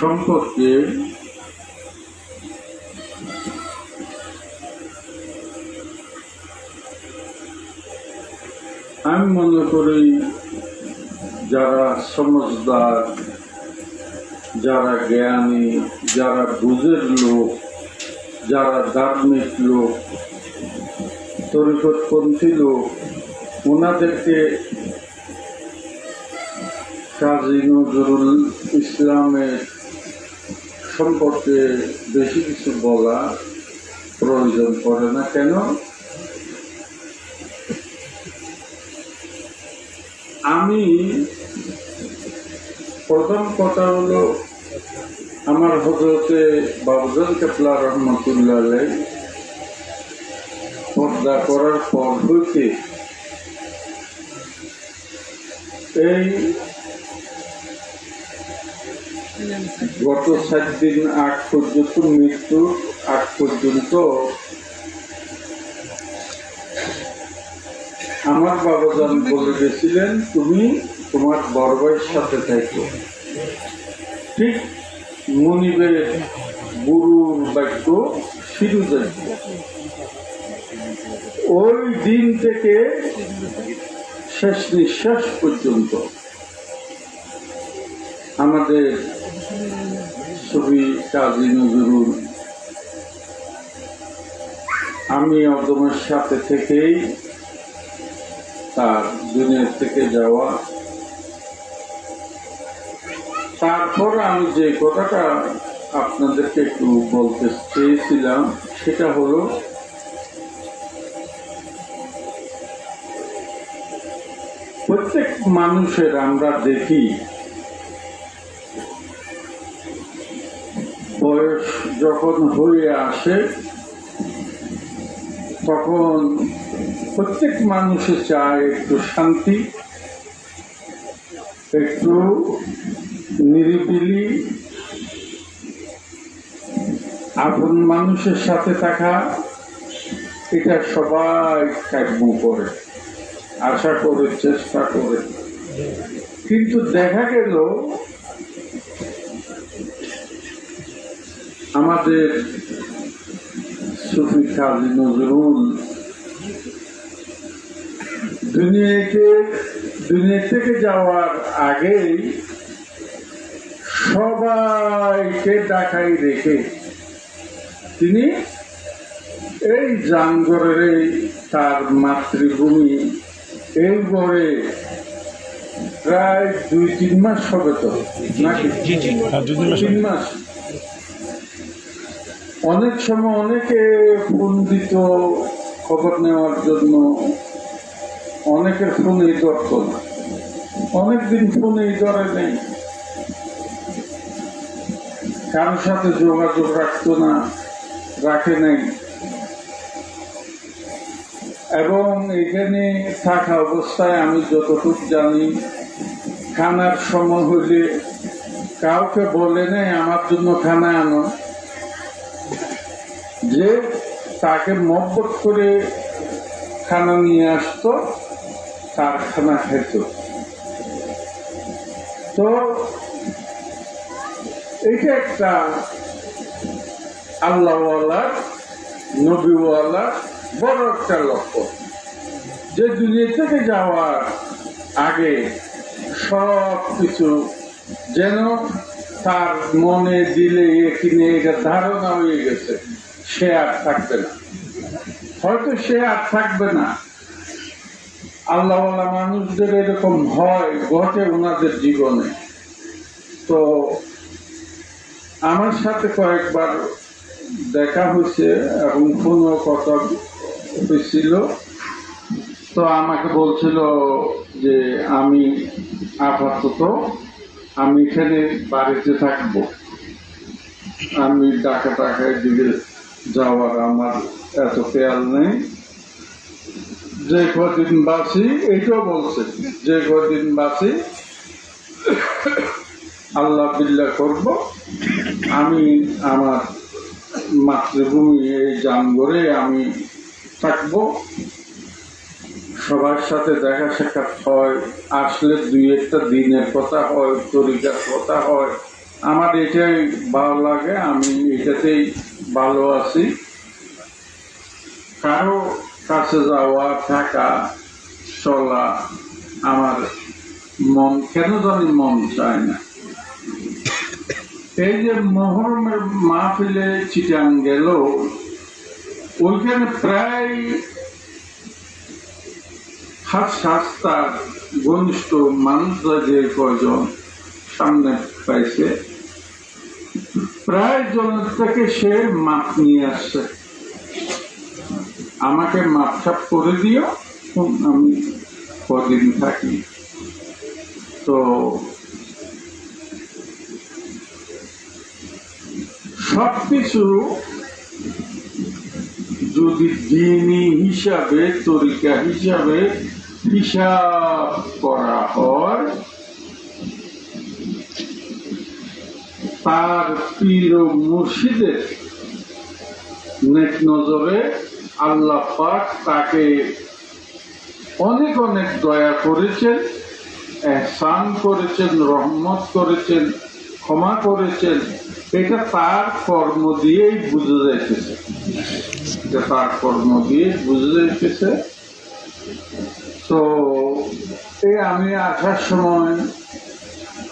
সম্পর্কে আমি মনে করি যারা সমজদার, যারা জ্ঞানী, যারা বুঝের লোক, যারা ধার্মিক লোক, তরিকতপন্থী লোক ওনাদেরকে কাজী নজরুল ইসলামের সম্পর্কে বেশি কিছু বলা প্রয়োজন পড়ে না। কেন? আমি প্রথম কথা হলো, আমার হজরতে বাবুজান কেপলা রহমতুল্লাহ পর্দা করার পর হইতে এই গত সাত দিন আগ পর্যন্ত মৃত্যুর আগ পর্যন্ত। আমার বাবাজান বলে গেছিলেন, তুমি তোমার বড় ভাইয়ের সাথে থাকো। ঠিক মনিবের গুরুর বাক্য ফিরুজের ওই দিন থেকে শেষ নিঃশ্বাস পর্যন্ত। আমাদের ছবি কাজী নজরুল। আমি অদমের সাথে থেকেই তার দুনিয়া থেকে যাওয়া। তারপর আমি যে কথাটা আপনাদেরকে একটু বলতে চেয়েছিলাম, সেটা হলো, প্রত্যেক মানুষের আমরা দেখি বয়স যখন হয়ে আসে, তখন প্রত্যেক মানুষে চায় একটু শান্তি, একটু নিরিবিলি, আপন মানুষের সাথে থাকা, এটা সবাই কাম্য করে। আশা করে, চেষ্টা করে। কিন্তু দেখা গেল আমাদের সুফি কাজী নজরুল দুনিয়াকে দুনিয়া থেকে যাওয়ার আগেই সবাইকে ডাকাই রেখে তিনি এই জানগরের এই তার মাতৃভূমি এই গড়ে প্রায় দুই তিন মাস হবে তো? নাকি? তিন মাস। অনেক সময় অনেকে ফোন দিত খবর নেওয়ার জন্য অনেকের ফোনেই ধরত না অনেকদিন ফোনেই ধরে নেই। কারোর সাথে যোগাযোগ রাখতো না, রাখে নাই। এবং এখানে থাকা অবস্থায় আমি যতটুকু জানি, খানার সময় হইলে কাউকে বলে নেই, আমার জন্য খানা আনো। যে তাকে মব্বত করে খানা নিয়ে আসতো, তার খানা খেত। তো এটা একটা আল্লাহওয়ালার নবীওয়ালার বড় একটা লক্ষ্য। যে দুনিয়া থেকে যাওয়ার আগে সব কিছু যেন তার মনে দিলে কিনে এটা ধারণা হয়ে গেছে, সে আর থাকবে না। হয়তো সে আর থাকবে না। আল্লাহওয়ালা মানুষদের এরকম হয় ঘটে ওনাদের জীবনে। তো আমার সাথে কয়েকবার দেখা হয়েছে এবং কোনো কথা হয়েছিল। তো আমাকে বলছিল যে, আমি আপাতত আমি এখানে বাড়িতে থাকব। আমি টাকা টাকায় দিকে যাওয়ার আমার এত খেয়াল নেই। যে কদিন বাঁচি এইটাও বলছে। যে কদিন বাঁচি, আল্লাহ বিল্লাহ করব। আমি আমার মাতৃভূমি এই জানগরে আমি থাকব। সবার সাথে দেখা সাক্ষাৎ হয়, আসলে দুই একটা দিনের কথা হয়, তরিকার কথা হয়। আমার এটাই ভালো লাগে, আমি এটাতেই ভালো আছি। কারও কাছে যাওয়া, থাকা, চলা আমার মন, কেন জানি মন চায় না। এই যে মহরমের মাহফিলে চিটাং গেল, ওইখানে প্রায় হাত সাতটার ঘনিষ্ঠ মানুষরা যে কয়জন সামনে পাইছে, প্রায় জনের থেকে সে মাপ নিয়ে আসছে। আমাকে মাপসাপ করে দিও আমি কদিন থাকি। তো সবকিছু যদি দিনই হিসাবে, তরিকা হিসাবে হিসাব করা হয়। তার পীর ও মুর্শিদের নেক নজরে আল্লাহ পাক তাকে অনেক অনেক দয়া করেছেন, এহসান করেছেন, রহমত করেছেন, ক্ষমা করেছেন। এটা তার কর্ম দিয়েই বুঝে যাইতেছে। এটা তার কর্ম দিয়ে বুঝে যাইতেছে। তো এই আমি আসার সময়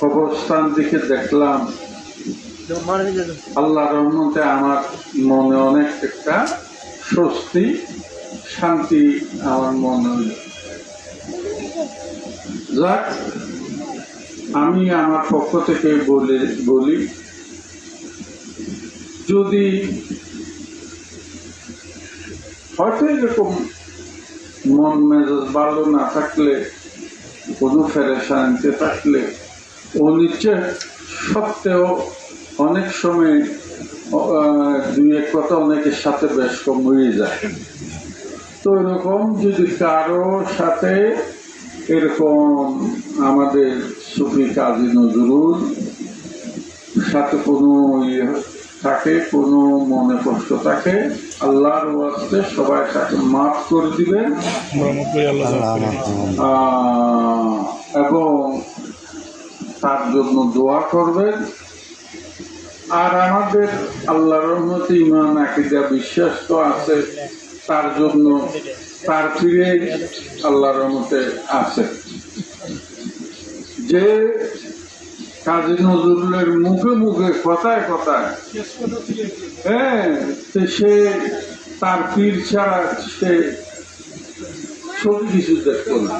অবস্থান দিকে দেখলাম। আল্লাহ রহমতে আমার মনে অনেক একটা স্বস্তি, শান্তি আমার মনে হইল যাক, আমি আমার পক্ষ থেকে বলে, বলি, যদি হয়তো এরকম মন মেজাজ ভালো না থাকলে, কোনো ফেরেশানিতে থাকলে, ও অনিচ্ছে সত্ত্বেও অনেক সময় দুই এক কথা অনেকের সাথে বেশ কম হয়ে যায়। তো এরকম যদি কারও সাথে এরকম আমাদের সুফি কাজী নজরুল সাথে কোনো ইয়ে থাকে কোনো মনে কষ্ট থাকে আল্লাহর ওয়াস্তে সবাই তাকে মাফ করে দিবেন। এবং তার জন্য দোয়া করবেন। আর আমাদের আল্লাহর রহমতে ইমান আকিদা বিশ্বাস তো আছে তার জন্য তার ফিরে আল্লাহ রহমতে আছে। যে কাজী নজরুলের মুখে মুখে, কথায় কথায়। হ্যাঁ সে তার পীর ছাড়া সে সব কিছু দেখতো না।